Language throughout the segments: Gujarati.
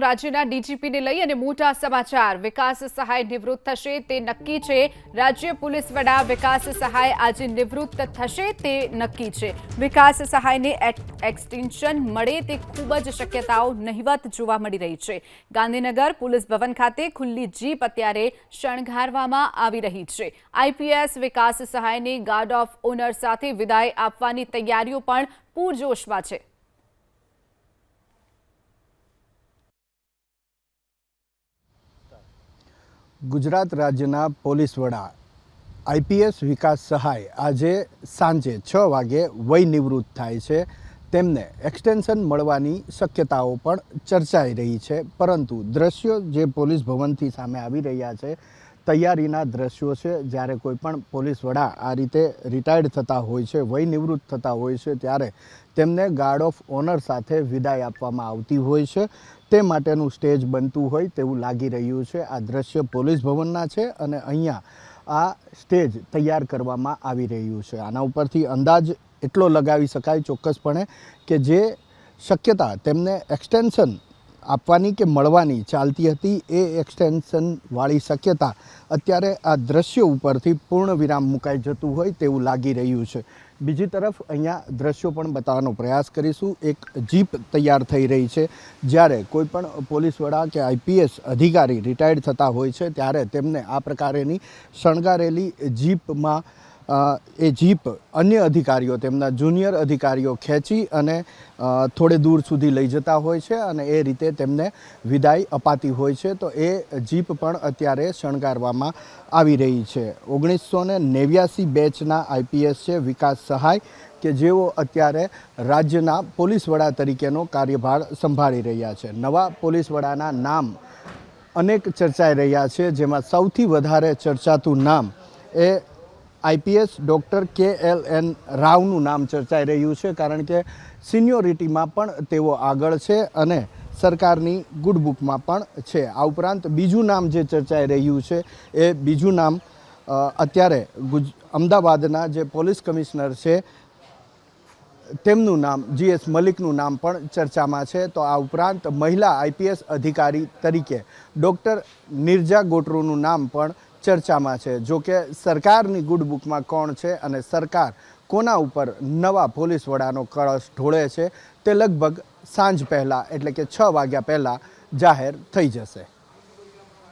રાજ્યના ડીજીપીને લઈ અને મોટા સમાચાર. વિકાસ સહાય નિવૃત્ત થશે તે નક્કી છે. રાજ્ય પોલીસ વડા વિકાસ સહાય આજે નિવૃત્ત થશે તે નક્કી છે. વિકાસ સહાયને એક- એક્સટેન્શન મળે તે ખૂબ જ શક્યતાઓ નહિવત જોવા મળી રહી છે. ગાંધીનગર પોલીસ ભવન ખાતે ખુલ્લી જીપ અત્યારે શણગારવામાં આવી રહી છે. આઈપીએસ વિકાસ સહાયને ગાર્ડ ઓફ ઓનર સાથે વિદાય આપવાની તૈયારીઓ પણ પૂરજોશમાં છે. ગુજરાત રાજ્યના પોલીસ વડા, આઈપીએસ વિકાસ સહાય આજે સાંજે છ વાગે વય નિવૃત્ત થાય છે. તેમને એક્સટેન્શન મળવાની શક્યતાઓ પણ ચર્ચાઈ રહી છે. પરંતુ દ્રશ્યો જે પોલીસ ભવનથી સામે આવી રહ્યા છે તૈયારીના દ્રશ્યો છે. જ્યારે કોઈ પણ પોલીસ વડા આ રીતે રિટાયર્ડ થતા હોય છે, વય નિવૃત્ત થતા હોય છે, ત્યારે તેમને ગાર્ડ ઓફ ઓનર સાથે વિદાય આપવામાં આવતી હોય છે. તે માટેનું સ્ટેજ બનતું હોય તેવું લાગી રહ્યું છે. આ દ્રશ્ય પોલીસ ભવનના છે અને અહીંયા આ સ્ટેજ તૈયાર કરવામાં આવી રહ્યું છે. આના ઉપરથી અંદાજ એટલો લગાવી શકાય ચોક્કસપણે કે જે શક્યતા તેમને એક્સટેન્શન આપવાની કે મળવાની ચાલતી હતી એ એક્સટેન્શનવાળી શક્યતા અત્યારે આ દ્રશ્યો ઉપરથી પૂર્ણ વિરામ મુકાઈ જતું હોય તેવું લાગી રહ્યું છે. બીજી તરફ અહીંયા દ્રશ્યો પણ બતાવવાનો પ્રયાસ કરીશું. એક જીપ તૈયાર થઈ રહી છે. જ્યારે કોઈપણ પોલીસ કે આઈપીએસ અધિકારી રિટાયર્ડ થતા હોય છે, ત્યારે તેમને આ પ્રકારેની શણગારેલી જીપમાં એ જીપ અન્ય અધિકારીઓ, તેમના જુનિયર અધિકારીઓ ખેંચી અને થોડે દૂર સુધી લઈ જતા હોય છે અને એ રીતે તેમને વિદાય અપાતી હોય છે. તો એ જીપ પણ અત્યારે શણગારવામાં આવી રહી છે. ઓગણીસો ને નેવ્યાસી બેચના આઈપીએસ છે વિકાસ સહાય, કે જેઓ અત્યારે રાજ્યના પોલીસ વડા તરીકેનો કાર્યભાર સંભાળી રહ્યા છે. નવા પોલીસ વડાના નામ અનેક ચર્ચાઈ રહ્યા છે, જેમાં સૌથી વધારે ચર્ચાતું નામ એ IPS doctor K L N રાવનું નામ ચર્ચાઈ રહ્યું છે, કારણ કે સિનિયોરિટીમાં પણ તેઓ આગળ છે અને સરકારની ગુડ બુકમાં પણ છે. આ ઉપરાંત બીજું નામ જે ચર્ચાઈ રહ્યું છે, એ બીજું નામ અત્યારે ગુજ, અમદાવાદના જે પોલીસ કમિશનર છે, તેમનું નામ જીએસ મલિકનું નામ પણ ચર્ચામાં છે. તો આ ઉપરાંત મહિલા આઈપીએસ અધિકારી તરીકે ડૉક્ટર નિર્જા ગોટરુનું નામ પણ ચર્ચામાં છે. જો કે સરકારની ગુડ બુકમાં કોણ છે અને સરકાર કોના ઉપર નવા પોલીસ વડાનો કળશ ઢોળે છે, તે લગભગ સાંજ પહેલાં એટલે કે છ વાગ્યા પહેલાં જાહેર થઈ જશે.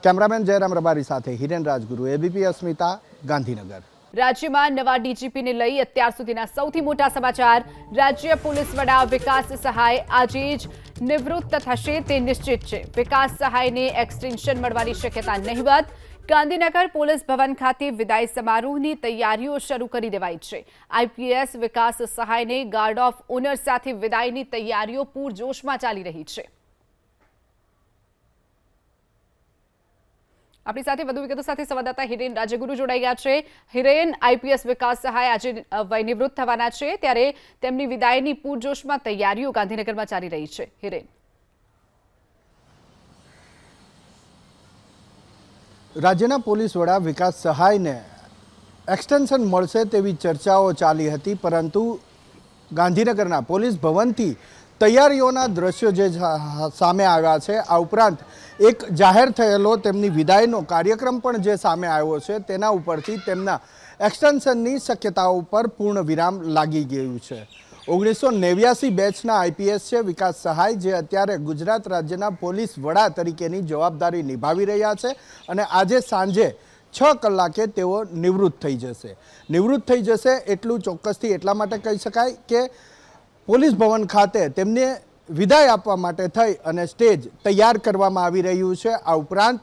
કેમેરામેન જયરામ રબારી સાથે હિરેન રાજગુરુ એબીપી અસ્મિતા, ગાંધીનગર. રાજ્યમાં નવા ડીજીપીને લઈ અત્યાર સુધીના સૌથી મોટા સમાચાર. રાજ્ય પોલીસ વડા વિકાસ સહાય આજે જ નિવૃત્ત થશે તે નિશ્ચિત છે. વિકાસ સહાયને એક્સટેન્શન મળવાની શક્યતા નહિવત. ગાંધીનગર પોલીસ ભવન ખાતે વિદાય સમારોહની તૈયારીઓ શરૂ કરી દેવાઈ છે. આઈપીએસ વિકાસ સહાયને ગાર્ડ ઓફ ઓનર સાથે વિદાયની તૈયારીઓ પૂરજોશમાં ચાલી રહી છે. આપણી સાથે વધુ વિગતો સાથે સંવાદદાતા હિરેન રાજગુરુ જોડાઈ ગયા છે. હિરેન, આઈપીએસ વિકાસ સહાય આજે વયનિવૃત્ત થવાના છે, ત્યારે તેમની વિદાયની પૂરજોશમાં તૈયારીઓ ગાંધીનગરમાં ચાલી રહી છે. હિરેન. રાજ્યના પોલીસ વડા વિકાસ સહાયને એક્સટેન્શન મળશે તેવી ચર્ચાઓ ચાલી હતી, પરંતુ ગાંધીનગરના પોલીસ ભવનથી તૈયારીઓના દ્રશ્યો જે સામે આવ્યા છે, આ ઉપરાંત એક જાહેર થયેલો તેમની વિદાયનો કાર્યક્રમ પણ જે સામે આવ્યો છે, તેના ઉપરથી તેમના એક્સટેન્શનની શક્યતાઓ પર પૂર્ણ વિરામ લાગી ગયું છે. ઓગણીસો નેવ્યાસી બેચના આઈપીએસ છે વિકાસ સહાય, જે અત્યારે ગુજરાત રાજ્યના પોલીસ વડા તરીકેની જવાબદારી નિભાવી રહ્યા છે અને આજે સાંજે છ કલાકે તેઓ નિવૃત્ત થઈ જશે. નિવૃત્ત થઈ જશે એટલું ચોક્કસથી એટલા માટે કહી શકાય કે પોલીસ ભવન ખાતે તેમને વિદાય આપવા માટે થઈ અને સ્ટેજ તૈયાર કરવામાં આવી રહ્યું છે. આ ઉપરાંત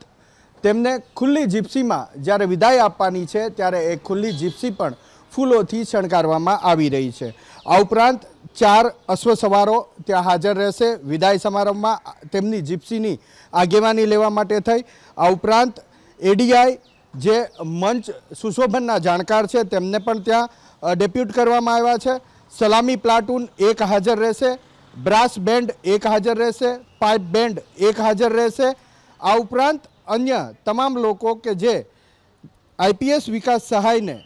તેમને ખુલ્લી જીપ્સીમાં જ્યારે વિદાય આપવાની છે, ત્યારે એ ખુલ્લી જીપ્સી પણ ફૂલોથી શણગારવામાં આવી રહી છે. આ ઉપરાંત ચાર અશ્વ સવારો ત્યાં હાજર રહેશે. વિદાય સમારંભમાં તેમની જીપ્સીની આગેવાની લેવા માટે થઈ. આ ઉપરાંત એડીઆઈ જે મંચ સુશોભનના જાણકાર છે, તેમને પણ ત્યાં ડેપ્યુટ કરવામાં આવ્યા છે. સલામી પ્લાટૂન એક હાજર રહેશે. બ્રાસ બેન્ડ એક હાજર રહેશે. પાઇપ બેન્ડ એક હાજર રહેશે. આ ઉપરાંત અન્ય તમામ લોકો કે જે આઈપીએસ વિકાસ સહાયને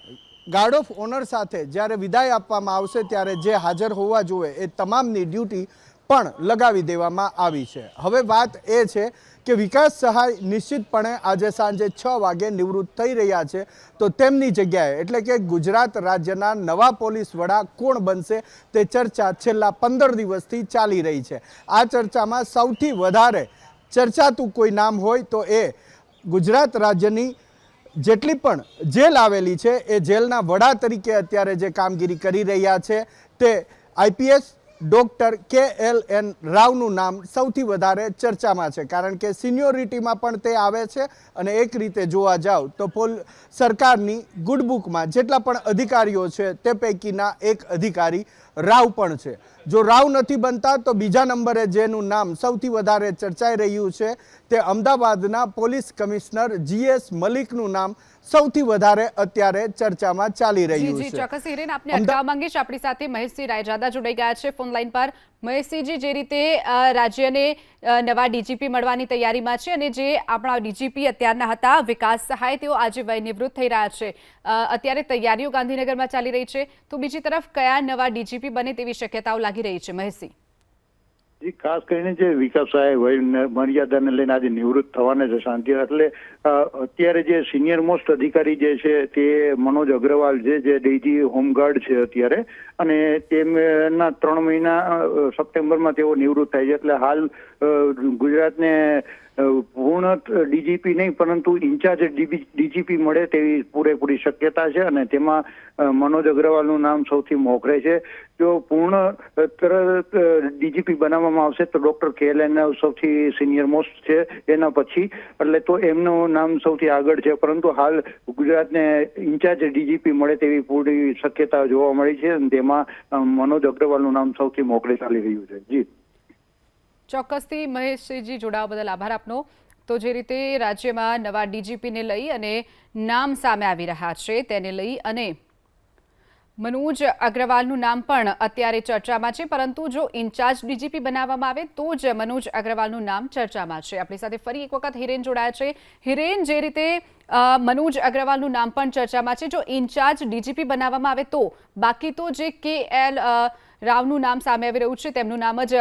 ગાર્ડ ઓફ ઓનર સાથે જ્યારે વિદાય આપવામાં આવશે ત્યારે જે હાજર હોવા જોઈએ એ તમામની ડ્યુટી પણ લગાવી દેવામાં આવી છે. હવે વાત એ છે કે વિકાસ સહાય નિશ્ચિતપણે આજે સાંજે છ વાગે નિવૃત્ત થઈ રહ્યા છે. તો તેમની જગ્યાએ એટલે કે ગુજરાત રાજ્યના નવા પોલીસ વડા કોણ બનશે તે ચર્ચા છેલ્લા પંદર દિવસથી ચાલી રહી છે. આ ચર્ચામાં સૌથી વધારે ચર્ચાતું કોઈ નામ હોય તો એ ગુજરાત રાજ્યની જેટલી પણ જેલ આવેલી છે, એ જેલના વડા તરીકે અત્યારે જે કામગીરી કરી રહ્યા છે, તે IPS doctor K L N રાવનું નામ સૌથી વધારે ચર્ચામાં છે, કારણ કે સિનિયોરિટીમાં પણ તે આવે છે અને એક રીતે જોવા જાવ તો પોલ સરકારની ગુડબુકમાં જેટલા પણ અધિકારીઓ છે, તે પૈકીના એક અધિકારી રાવ પણ છે. જો રાવ નથી બનતા તો બીજા નંબરે જેનું નામ સૌથી વધારે ચર્ચાઈ રહ્યું છે તે અમદાવાદના પોલીસ કમિશનર જીએસ મલિકનું નામ સૌથી વધારે અત્યારે ચર્ચામાં ચાલી રહ્યું છે. ચોક્કસ. હિરેન આપને અટકાવવા માંગીશ આપણી સાથે. મહેશસિંહ રાયજાદા જોડાઈ ગયા છે ફોન લાઈન પર. મહેશસિંહજી જે રીતે રાજ્યને નવા ડીજીપી મળવાની તૈયારીમાં છે અને જે આપણા ડીજીપી અત્યારના હતા વિકાસ સહાય તેઓ આજે વય નિવૃત્ત થઈ રહ્યા છે. અત્યારે તૈયારીઓ ગાંધીનગરમાં ચાલી રહી છે. તો બીજી તરફ કયા નવા ડીજીપી બને તેવી શક્યતાઓ લાગી રહી છે મહેશસિંહ જી, ખાસ કરીને જે વિકાસ સાહેબ વય મર્યાદાને લઈને આજે નિવૃત્ત થવાના છે શાંતિ, એટલે અત્યારે જે સિનિયર મોસ્ટ અધિકારી જે છે, તે મનોજ અગ્રવાલ છે, જે ડીજી હોમગાર્ડ છે અત્યારે, અને તેમના ત્રણ મહિના સપ્ટેમ્બરમાં તેઓ નિવૃત્ત થાય છે, એટલે હાલ ગુજરાતને પૂર્ણ ડીજીપી નહીં, પરંતુ ઇન્ચાર્જ ડીજીપી મળે તેવી પૂરેપૂરી શક્યતા છે અને તેમાં મનોજ અગ્રવાલનું નામ સૌથી મોખરે છે. જો પૂર્ણ તરત ડીજીપી બનાવવામાં આવશે તો ડોક્ટર કે એલ સૌથી સિનિયર મોસ્ટ છે એના પછી, એટલે તો એમનું નામ સૌથી આગળ છે. પરંતુ હાલ ગુજરાતને ઇન્ચાર્જ ડીજીપી મળે તેવી પૂરી શક્યતા જોવા મળી છે અને તેમાં મનોજ અગ્રવાલનું નામ સૌથી મોખરે ચાલી રહ્યું છે. જી. ચોક્કસથી મહેશજી જોડાવા બદલ આભાર આપનો. તો જે રીતે રાજ્યમાં નવા ડીજીપીને લઈ અને નામ સામે આવી રહ્યા છે તેને લઈ અને મનોજ અગ્રવાલનું નામ પણ અત્યારે ચર્ચામાં છે, પરંતુ જો ઇન્ચાર્જ ડીજીપી બનાવવામાં આવે તો જ મનોજ અગ્રવાલનું નામ ચર્ચામાં છે. આપણી સાથે ફરી એક વખત હિરેન જોડાયા છે. હિરેન, જે રીતે મનોજ અગ્રવાલનું નામ પણ ચર્ચામાં છે, જો ઇન્ચાર્જ ડીજીપી બનાવવામાં આવે તો. બાકી તો જે કે એલ રાવનું નામ સામે આવી રહ્યું છે, તેમનું નામ જ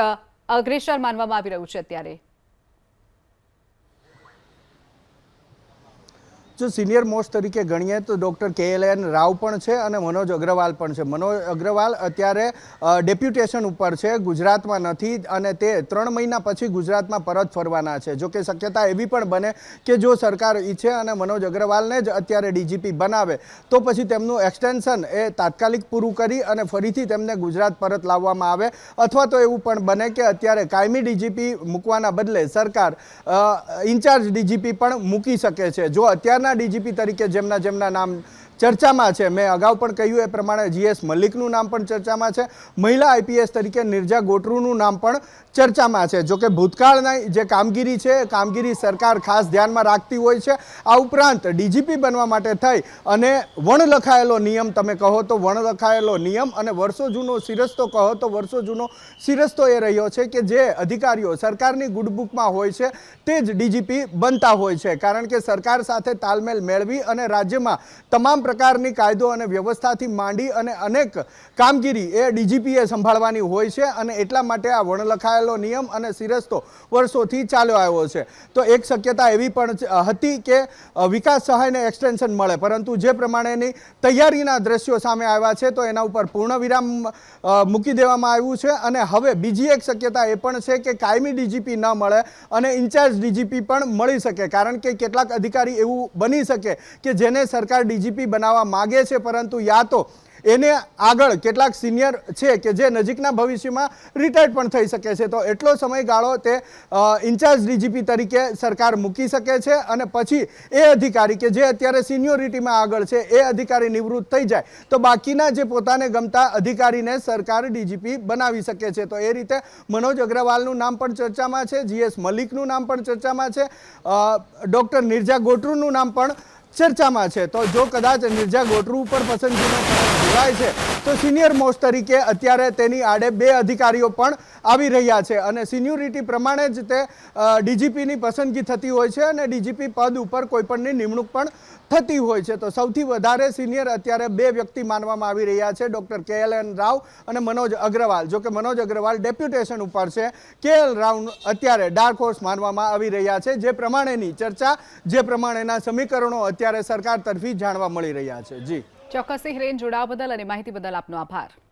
અગ્રેસર માનવામાં આવી રહ્યું છે અત્યારે. જો સિનિયર મોસ્ટ તરીકે ગણીએ તો doctor K L N Rao પણ છે અને મનોજ અગ્રવાલ પણ છે. મનોજ અગ્રવાલ અત્યારે ડેપ્યુટેશન ઉપર છે, ગુજરાતમાં નથી અને તે ત્રણ મહિના પછી ગુજરાતમાં પરત ફરવાના છે. જો કે શક્યતા એવી પણ બને કે જો સરકાર ઈચ્છે અને મનોજ અગ્રવાલને જ અત્યારે ડીજીપી બનાવે, તો પછી તેમનું એક્સટેન્શન એ તાત્કાલિક પૂરું કરી અને ફરીથી તેમને ગુજરાત પરત લાવવામાં આવે. અથવા તો એવું પણ બને કે અત્યારે કાયમી ડીજીપી મૂકવાના બદલે સરકાર ઇન્ચાર્જ ડીજીપી પણ મૂકી શકે છે. જો અત્યારના ડીજીપી તરીકે જેમના જેમના નામ ચર્ચામાં છે. મેં અગાઉ પણ કહ્યું એ પ્રમાણે જીએસ મલિકનું નામ પણ ચર્ચામાં છે. મહિલા આઈપીએસ તરીકે નિર્જા ગોટરૂનું નામ પણ ચર્ચામાં છે. જોકે ભૂતકાળના જે કામગીરી છે કામગીરી સરકાર ખાસ ધ્યાનમાં રાખતી હોય છે. આ ઉપરાંત ડીજીપી બનવા માટે થઈ અને વણ લખાયેલો નિયમ તમે કહો તો વણ લખાયેલો નિયમ અને વર્ષો જૂનો સિરસ્તો કહો તો વર્ષો જૂનો સિરસ્તો એ રહ્યો છે કે જે અધિકારીઓ સરકારની ગુડબુકમાં હોય છે તે જ ડીજીપી બનતા હોય છે. કારણ કે સરકાર સાથે તાલમેલ મેળવી અને રાજ્યમાં તમામ પ્રકારની કાયદો અને વ્યવસ્થાથી માંડી અને અનેક કામગીરી એ ડીજીપીએ સંભાળવાની હોય છે અને એટલા માટે આ વર્ણલખાયેલો નિયમ અને સિરસ્તો વર્ષોથી ચાલ્યો આવ્યો છે. તો એક શક્યતા એવી પણ હતી કે વિકાસ સહાયને એક્સટેન્શન મળે, પરંતુ જે પ્રમાણેની તૈયારીના દ્રશ્યો સામે આવ્યા છે તો એના ઉપર પૂર્ણ વિરામ મૂકી દેવામાં આવ્યું છે અને હવે બીજી એક શક્યતા એ પણ છે કે કાયમી ડીજીપી ન મળે અને ઇન્ચાર્જ ડીજીપી પણ મળી શકે, કારણ કે કેટલાક અધિકારી એવું બની શકે કે જેને સરકાર ડીજીપી બનાવવા માગે છે, પરંતુ યા તો એને આગળ કેટલાક સિનિયર છે કે જે નજીકના ભવિષ્યમાં રિટાયર્ડ પણ થઈ શકે છે. તો એટલો સમયગાળો તે ઇન્ચાર્જ ડીજીપી તરીકે સરકાર મૂકી શકે છે અને પછી એ અધિકારી કે જે અત્યારે સિનિયોરિટીમાં આગળ છે, એ અધિકારી નિવૃત્ત થઈ જાય. તો બાકીના જે પોતાને ગમતા અધિકારીને સરકાર ડીજીપી બનાવી શકે છે. તો એ રીતે મનોજ અગ્રવાલનું નામ પણ ચર્ચામાં છે જીએસ મલિકનું નામ પણ ચર્ચામાં છે ડૉક્ટર નિર્જા ગોટરુનું નામ પણ ચર્ચામાં છે. તો જો કદાચ નિર્જા ગોટરુ ઉપર પસંદગીનો ફરક જોવાય છે તો સિનિયર મોસ્ટ તરીકે અત્યારે તેની આડે બે અધિકારીઓ પણ આવી રહ્યા છે અને સિન્યુરિટી પ્રમાણે જ તે ડીજીપીની પસંદગી થતી હોય છે અને ડીજીપી પદ ઉપર કોઈપણની નિમણૂક પણ થતી હોય છે. તો સૌથી વધારે સિનિયર અત્યારે બે વ્યક્તિ માનવામાં આવી રહ્યા છે, ડૉક્ટર કે એન રાવ અને મનોજ અગ્રવાલ. જો કે મનોજ અગ્રવાલ ડેપ્યુટેશન ઉપર છે. કે એલ રાવ અત્યારે ડાર્ક હોર્સ માનવામાં આવી રહ્યા છે. જે પ્રમાણેની ચર્ચા, જે પ્રમાણેના સમીકરણો અત્યારે સરકાર તરફી જાણવા મળી રહ્યા છે. જી. ચોક્કસથી હિરેન જોડાવા બદલ અને માહિતી બદલ આપનો આભાર.